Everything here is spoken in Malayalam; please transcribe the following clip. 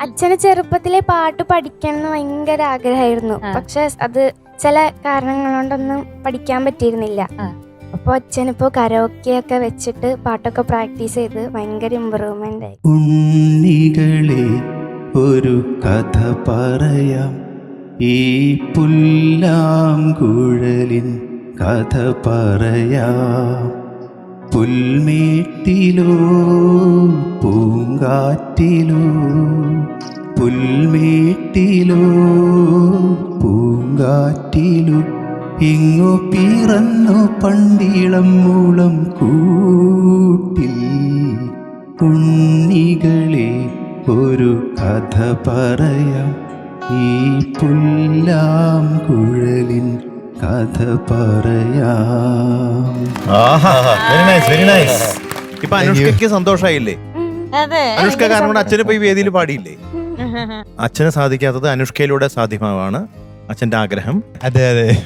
അച്ഛന് ചെറുപ്പത്തിലെ പാട്ട് പഠിക്കണം എന്ന് ഭയങ്കര ആഗ്രഹമായിരുന്നു. പക്ഷെ അത് ചില കാരണങ്ങൾ കൊണ്ടൊന്നും പഠിക്കാൻ പറ്റിയിരുന്നില്ല. അപ്പൊ അച്ഛനിപ്പോ കരോക്കെ ഒക്കെ വെച്ചിട്ട് പാട്ടൊക്കെ പ്രാക്ടീസ് ചെയ്ത് ഭയങ്കര ഇമ്പ്രൂവ്മെന്റ് ആയി. ഉണ്ണികളെ ഒരു കഥ പറയാം. ഈ പുല്ലാം കുഴലിൻ കഥ പറയാം. പുൽമേട്ടിലോ പൂങ്കാറ്റിലോ പുൽമേട്ടിലോ പൂങ്കാറ്റിലോ ഇങ്ങു പിറന്നു പണ്ടിളം മൂളം കൂട്ടിൽ ഉണ്ണികളെ ഒരു കഥ പറയാം. ഈ പുല്ലാം കുഴലിൻ കഥ പറയാം. വെരി നൈസ് വെരി നൈസ് ഇപ്പൊ അനുഷ്കയ്ക്ക് സന്തോഷായില്ലേ? അനുഷ്ക കാരണം കൊണ്ട് അച്ഛന് പോയി വേദിയിൽ പാടിയില്ലേ? അച്ഛനെ അച്ഛന് സാധിക്കാത്തത് അനുഷ്കയിലൂടെ സാധ്യമാവാണ് അച്ഛന്റെ ആഗ്രഹം. അതെ അതെ.